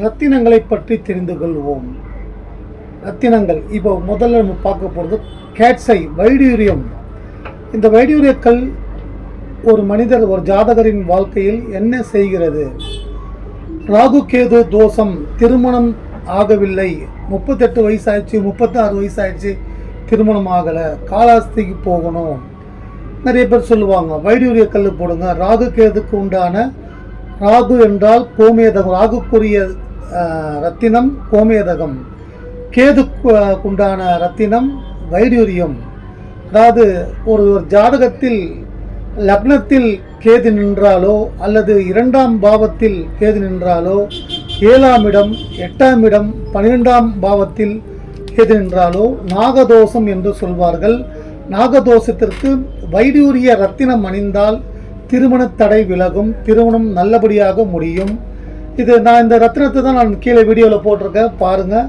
ரத்தினங்களை பற்றி தெரிந்து கொள்வோம். ரத்தினங்கள். இப்போ முதல்ல நம்ம பார்க்க போகிறது கேட்ஸை வைடூரியம். இந்த வைடூரியக்கல் ஒரு மனிதர் ஒரு ஜாதகரின் வாழ்க்கையில் என்ன செய்கிறது? ராகு கேது தோஷம் திருமணம் ஆகவில்லை. முப்பத்தெட்டு வயசாயிடுச்சு முப்பத்தாறு வயசாயிடுச்சு திருமணம் ஆகலை. காலாஸ்திக்கு போகணும். நிறைய பேர் சொல்லுவாங்க வைடூரிய கல் போடுங்க. ராகு கேதுக்கு உண்டான ராகு என்றால் கோமேதகம் ராகுக்குரிய ரத்தினம் கோமேதகம். கேதுக்கு உண்டான ரத்தினம் வைடூரியம். அதாவது ஒரு ஒரு ஜாதகத்தில் லக்னத்தில் கேது நின்றாலோ அல்லது இரண்டாம் பாவத்தில் கேது நின்றாலோ ஏழாம் இடம் எட்டாம் இடம் பன்னிரெண்டாம் பாவத்தில் கேது நின்றாலோ நாகதோஷம் என்று சொல்வார்கள். நாகதோஷத்திற்கு வைடூரிய ரத்தினம் அணிந்தால் திருமண தடை விலகும் திருமணம் நல்லபடியாக முடியும். இது நான் இந்த ரத்தினத்தை தான் நான் கீழே வீடியோவில் போட்டிருக்கேன். பாருங்கள்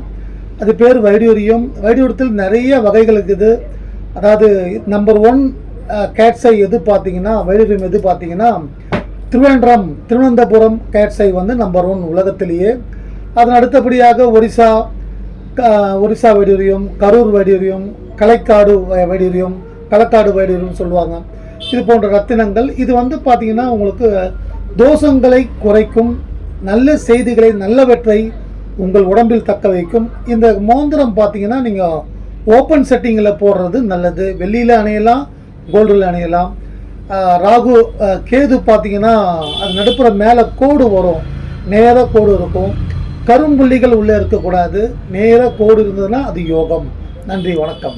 அது பேர் வைடூரியம். வைடூரியத்தில் நிறைய வகைகள் இருக்குது. அதாவது நம்பர் ஒன் கேட்ஸை எது பார்த்தீங்கன்னா வைடூரியம் எது பார்த்தீங்கன்னா திருவேண்டரம் திருவனந்தபுரம் கேட்ஸை வந்து நம்பர் ஒன் உலகத்திலேயே. அதன் அடுத்தபடியாக ஒரிசா ஒரிசா வைடூரியம் கரூர் வைடூரியம் கலைக்காடு வைடூரியம் களக்காடு வைடூரியம்னு சொல்லுவாங்க. இது போன்ற ரத்தினங்கள். இது வந்து பார்த்தீங்கன்னா உங்களுக்கு தோஷங்களை குறைக்கும் நல்ல செய்திகளை நல்லவற்றை உங்கள் உடம்பில் தக்க வைக்கும். இந்த மோந்திரம் பார்த்தீங்கன்னா நீங்கள் ஓப்பன் செட்டிங்கில் போடுறது நல்லது. வெள்ளியில் அணையலாம் கோல்டில் அணையலாம். ராகு கேது பார்த்தீங்கன்னா அது நடுப்புற மேலே கோடு வரும். நேராக கோடு இருக்கும். கரும்புள்ளிகள் உள்ளே இருக்கக்கூடாது. நேராக கோடு இருந்ததுன்னா அது யோகம். நன்றி வணக்கம்.